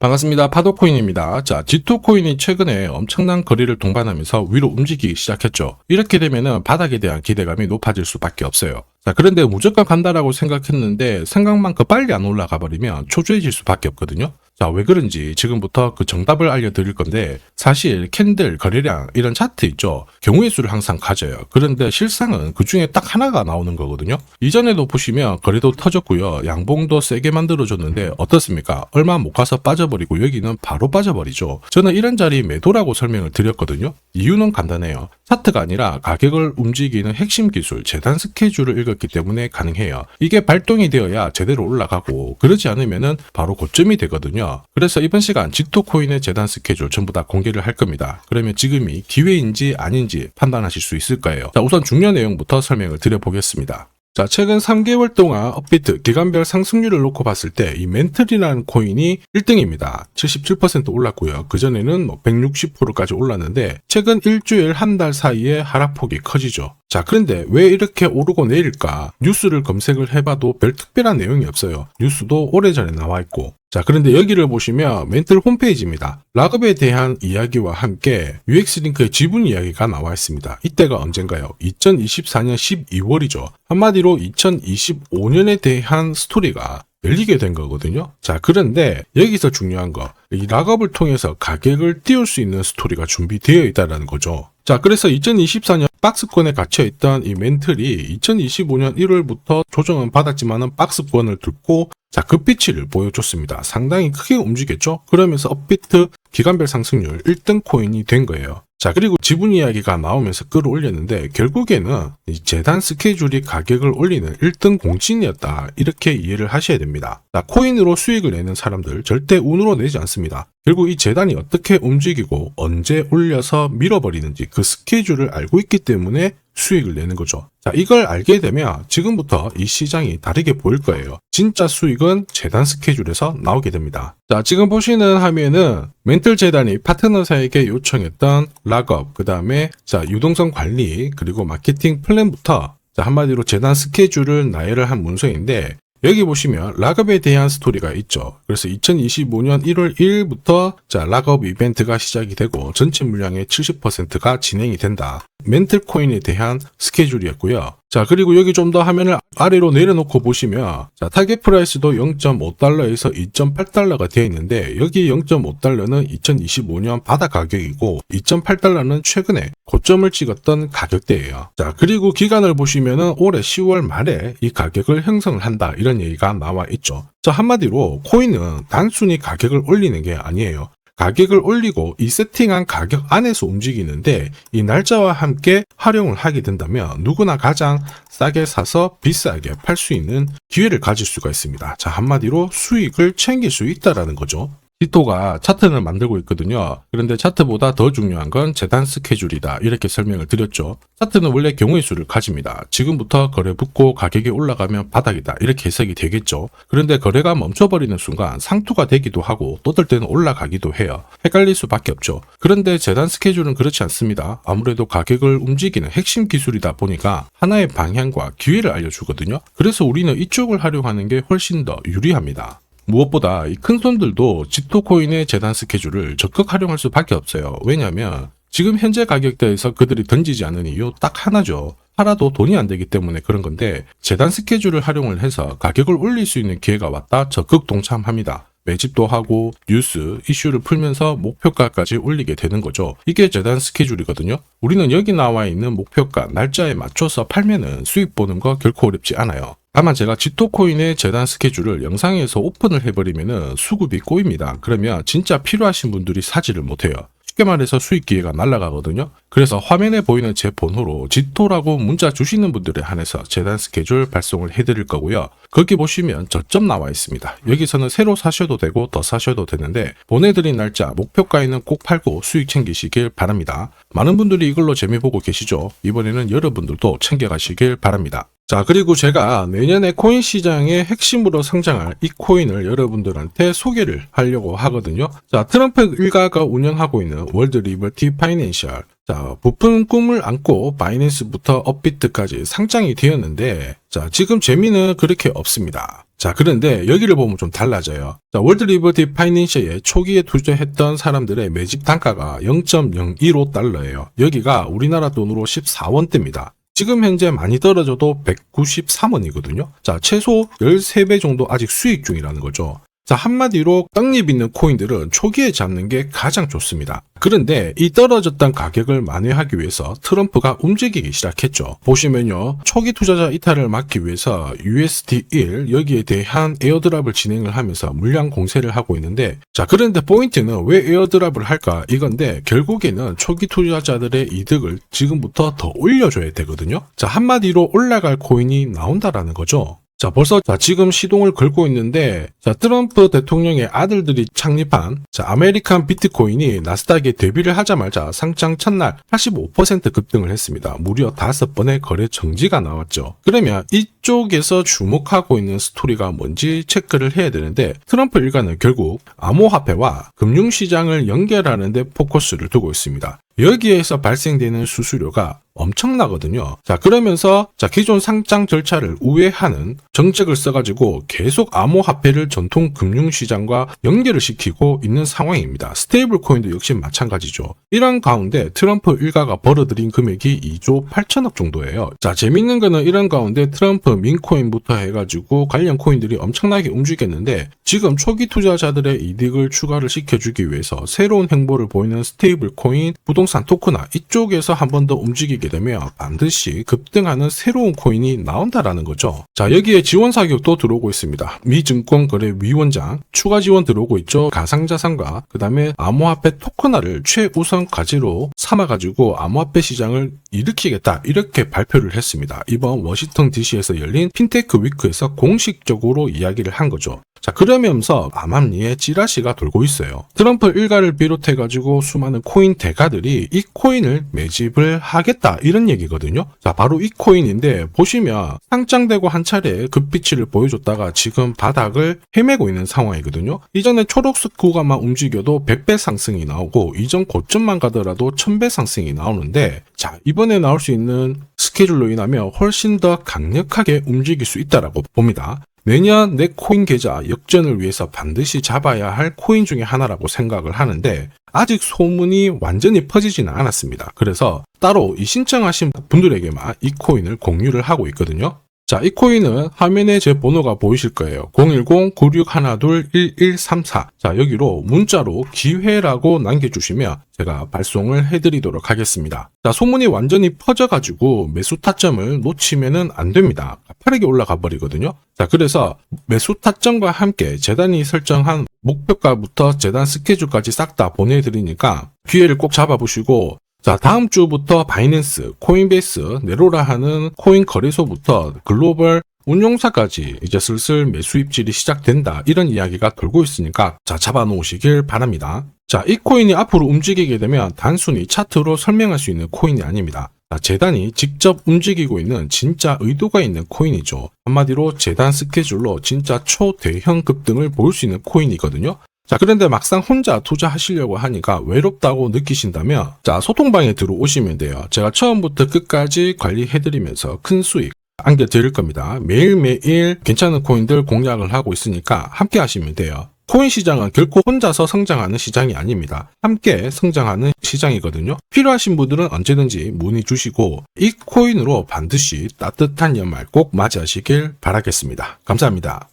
반갑습니다. 파도코인입니다. 자, G2코인이 최근에 엄청난 거리를 동반하면서 위로 움직이기 시작했죠. 이렇게 되면은 바닥에 대한 기대감이 높아질 수밖에 없어요. 자, 그런데 무조건 간다라고 생각했는데 생각만큼 빨리 안 올라가 버리면 초조해질 수밖에 없거든요. 자, 왜 그런지 지금부터 그 정답을 알려드릴 건데 사실 캔들, 거래량 이런 차트 있죠. 경우의 수를 항상 가져요. 그런데 실상은 그 중에 딱 하나가 나오는 거거든요. 이전에도 보시면 거래도 터졌고요. 양봉도 세게 만들어줬는데 어떻습니까? 얼마 못 가서 빠져버리고 여기는 바로 빠져버리죠. 저는 이런 자리 매도라고 설명을 드렸거든요. 이유는 간단해요. 차트가 아니라 가격을 움직이는 핵심 기술, 재단 스케줄을 읽었기 때문에 가능해요. 이게 발동이 되어야 제대로 올라가고 그러지 않으면은 바로 고점이 되거든요. 그래서 이번 시간 지토코인의 재단 스케줄 전부 다 공개를 할 겁니다. 그러면 지금이 기회인지 아닌지 판단하실 수 있을 거예요. 자, 우선 중요한 내용부터 설명을 드려보겠습니다. 자, 최근 3개월 동안 업비트 기간별 상승률을 놓고 봤을 때 이 멘틀이라는 코인이 1등입니다. 77% 올랐고요. 그전에는 뭐 160%까지 올랐는데 최근 일주일 한 달 사이에 하락폭이 커지죠. 자, 그런데 왜 이렇게 오르고 내릴까? 뉴스를 검색을 해봐도 별 특별한 내용이 없어요. 뉴스도 오래전에 나와 있고. 자, 그런데 여기를 보시면 멘틀 홈페이지입니다. 락업에 대한 이야기와 함께 UX링크의 지분 이야기가 나와 있습니다. 이때가 언젠가요? 2024년 12월이죠. 한마디로 2025년에 대한 스토리가 열리게 된 거거든요. 자, 그런데 여기서 중요한 거, 이 락업을 통해서 가격을 띄울 수 있는 스토리가 준비되어 있다는 거죠. 자, 그래서 2024년 박스권에 갇혀있던 이 멘틀이 2025년 1월부터 조정은 받았지만은 박스권을 듣고 자, 급비치를 보여줬습니다. 상당히 크게 움직였죠? 그러면서 업비트 기간별 상승률 1등 코인이 된 거예요. 자, 그리고 지분 이야기가 나오면서 끌어올렸는데 결국에는 이 재단 스케줄이 가격을 올리는 1등 공신이었다. 이렇게 이해를 하셔야 됩니다. 자, 코인으로 수익을 내는 사람들 절대 운으로 내지 않습니다. 결국 이 재단이 어떻게 움직이고 언제 올려서 밀어버리는지 그 스케줄을 알고 있기 때문에 수익을 내는 거죠. 자, 이걸 알게 되면 지금부터 이 시장이 다르게 보일 거예요. 진짜 수익은 재단 스케줄에서 나오게 됩니다. 자, 지금 보시는 화면은 멘틀 재단이 파트너사에게 요청했던 락업, 그 다음에 자, 유동성 관리, 그리고 마케팅 플랜부터 자, 한마디로 재단 스케줄을 나열을 한 문서인데 여기 보시면 락업에 대한 스토리가 있죠. 그래서 2025년 1월 1일부터 자 락업 이벤트가 시작이 되고 전체 물량의 70%가 진행이 된다. 멘틀 코인에 대한 스케줄이었고요. 자 그리고 여기 좀 더 화면을 아래로 내려놓고 보시면 자 타겟 프라이스도 0.5달러에서 2.8달러가 되어 있는데 여기 0.5달러는 2025년 바다 가격이고 2.8달러는 최근에 고점을 찍었던 가격대예요. 자 그리고 기간을 보시면은 올해 10월 말에 이 가격을 형성을 한다 이런 얘기가 나와 있죠. 자 한마디로 코인은 단순히 가격을 올리는 게 아니에요. 가격을 올리고 이 세팅한 가격 안에서 움직이는데 이 날짜와 함께 활용을 하게 된다면 누구나 가장 싸게 사서 비싸게 팔 수 있는 기회를 가질 수가 있습니다. 자, 한마디로 수익을 챙길 수 있다라는 거죠. 디토가 차트를 만들고 있거든요. 그런데 차트보다 더 중요한 건 재단 스케줄이다. 이렇게 설명을 드렸죠. 차트는 원래 경우의 수를 가집니다. 지금부터 거래 붙고 가격이 올라가면 바닥이다. 이렇게 해석이 되겠죠. 그런데 거래가 멈춰버리는 순간 상투가 되기도 하고 또 어떨 때는 올라가기도 해요. 헷갈릴 수밖에 없죠. 그런데 재단 스케줄은 그렇지 않습니다. 아무래도 가격을 움직이는 핵심 기술이다 보니까 하나의 방향과 기회를 알려주거든요. 그래서 우리는 이쪽을 활용하는 게 훨씬 더 유리합니다. 무엇보다 이 큰 손들도 지토코인의 재단 스케줄을 적극 활용할 수밖에 없어요. 왜냐하면 지금 현재 가격대에서 그들이 던지지 않은 이유 딱 하나죠. 팔아도 돈이 안 되기 때문에 그런 건데 재단 스케줄을 활용을 해서 가격을 올릴 수 있는 기회가 왔다 적극 동참합니다. 매집도 하고 뉴스, 이슈를 풀면서 목표가까지 올리게 되는 거죠. 이게 재단 스케줄이거든요. 우리는 여기 나와 있는 목표가 날짜에 맞춰서 팔면은 수익 보는 거 결코 어렵지 않아요. 다만 제가 지토코인의 재단 스케줄을 영상에서 오픈을 해버리면은 수급이 꼬입니다. 그러면 진짜 필요하신 분들이 사지를 못해요. 쉽게 말해서 수익 기회가 날아가거든요. 그래서 화면에 보이는 제 번호로 지토라고 문자 주시는 분들에 한해서 재단 스케줄 발송을 해드릴 거고요. 거기 보시면 저점 나와 있습니다. 여기서는 새로 사셔도 되고 더 사셔도 되는데 보내드린 날짜 목표가에는 꼭 팔고 수익 챙기시길 바랍니다. 많은 분들이 이걸로 재미 보고 계시죠. 이번에는 여러분들도 챙겨가시길 바랍니다. 자, 그리고 제가 내년에 코인 시장의 핵심으로 성장할 이 코인을 여러분들한테 소개를 하려고 하거든요. 자, 트럼프 일가가 운영하고 있는 월드 리버티 파이낸셜. 자, 부푼 꿈을 안고 바이낸스부터 업비트까지 상장이 되었는데, 자, 지금 재미는 그렇게 없습니다. 자, 그런데 여기를 보면 좀 달라져요. 자, 월드 리버티 파이낸셜에 초기에 투자했던 사람들의 매집 단가가 0.015달러예요. 여기가 우리나라 돈으로 14원대입니다. 지금 현재 많이 떨어져도 193원이거든요. 자, 최소 13배 정도 아직 수익 중이라는 거죠. 자, 한마디로 떡잎 있는 코인들은 초기에 잡는 게 가장 좋습니다. 그런데 이 떨어졌던 가격을 만회하기 위해서 트럼프가 움직이기 시작했죠. 보시면요. 초기 투자자 이탈을 막기 위해서 USD1 여기에 대한 에어드랍을 진행을 하면서 물량 공세를 하고 있는데 자, 그런데 포인트는 왜 에어드랍을 할까? 이건데 결국에는 초기 투자자들의 이득을 지금부터 더 올려줘야 되거든요. 자, 한마디로 올라갈 코인이 나온다라는 거죠. 자, 벌써 자, 지금 시동을 걸고 있는데 자, 트럼프 대통령의 아들들이 창립한 자, 아메리칸 비트코인이 나스닥에 데뷔를 하자마자 상장 첫날 85% 급등을 했습니다. 무려 5번의 거래 정지가 나왔죠. 그러면 이쪽에서 주목하고 있는 스토리가 뭔지 체크를 해야 되는데 트럼프 일가는 결국 암호화폐와 금융시장을 연결하는 데 포커스를 두고 있습니다. 여기에서 발생되는 수수료가 엄청나거든요. 자, 그러면서 자, 기존 상장 절차를 우회하는 정책을 써가지고 계속 암호화폐를 전통 금융시장과 연결을 시키고 있는 상황입니다. 스테이블 코인도 역시 마찬가지죠. 이런 가운데 트럼프 일가가 벌어들인 금액이 2조 8천억 정도예요. 자, 재밌는 거는 이런 가운데 트럼프 민코인부터 해가지고 관련 코인들이 엄청나게 움직였는데 지금 초기 투자자들의 이득을 추가를 시켜주기 위해서 새로운 행보를 보이는 스테이블 코인, 부동산 토크나 이쪽에서 한 번 더 움직이 게 되면 반드시 급등하는 새로운 코인이 나온다라는 거죠. 자, 여기에 지원 사격도 들어오고 있습니다. 미 증권거래위원장 추가 지원 들어오고 있죠. 가상자산과 그 다음에 암호화폐 토큰화를 최우선 과제로 삼아가지고 암호화폐 시장을 일으키겠다 이렇게 발표를 했습니다. 이번 워싱턴 DC에서 열린 핀테크 위크에서 공식적으로 이야기를 한 거죠. 자, 그러면서 암암리에 찌라시가 돌고 있어요. 트럼프 일가를 비롯해가지고 수많은 코인 대가들이 이 코인을 매집을 하겠다, 이런 얘기거든요. 자, 바로 이 코인인데, 보시면 상장되고 한 차례 급비치를 보여줬다가 지금 바닥을 헤매고 있는 상황이거든요. 이전에 초록색 구간만 움직여도 100배 상승이 나오고, 이전 고점만 가더라도 1000배 상승이 나오는데, 자, 이번에 나올 수 있는 스케줄로 인하면 훨씬 더 강력하게 움직일 수 있다라고 봅니다. 내년 내 코인 계좌 역전을 위해서 반드시 잡아야 할 코인 중에 하나라고 생각을 하는데 아직 소문이 완전히 퍼지지는 않았습니다. 그래서 따로 이 신청하신 분들에게만 이 코인을 공유를 하고 있거든요. 자, 이 코인은 화면에 제 번호가 보이실 거예요. 010-9612-1134. 자, 여기로 문자로 기회라고 남겨주시면 제가 발송을 해드리도록 하겠습니다. 자, 소문이 완전히 퍼져가지고 매수 타점을 놓치면은 안 됩니다. 빠르게 올라가 버리거든요. 자, 그래서 매수 타점과 함께 재단이 설정한 목표가부터 재단 스케줄까지 싹 다 보내드리니까 기회를 꼭 잡아보시고 자, 다음 주부터 바이낸스, 코인베이스, 네로라 하는 코인 거래소부터 글로벌 운용사까지 이제 슬슬 매수 입질이 시작된다. 이런 이야기가 돌고 있으니까 자, 잡아 놓으시길 바랍니다. 자, 이 코인이 앞으로 움직이게 되면 단순히 차트로 설명할 수 있는 코인이 아닙니다. 자, 재단이 직접 움직이고 있는 진짜 의도가 있는 코인이죠. 한마디로 재단 스케줄로 진짜 초대형 급등을 보일 수 있는 코인이거든요. 자, 그런데 막상 혼자 투자하시려고 하니까 외롭다고 느끼신다면, 자, 소통방에 들어오시면 돼요. 제가 처음부터 끝까지 관리해드리면서 큰 수익 안겨 드릴 겁니다. 매일매일 괜찮은 코인들 공략을 하고 있으니까 함께 하시면 돼요. 코인 시장은 결코 혼자서 성장하는 시장이 아닙니다. 함께 성장하는 시장이거든요. 필요하신 분들은 언제든지 문의 주시고 이 코인으로 반드시 따뜻한 연말 꼭 맞이하시길 바라겠습니다. 감사합니다.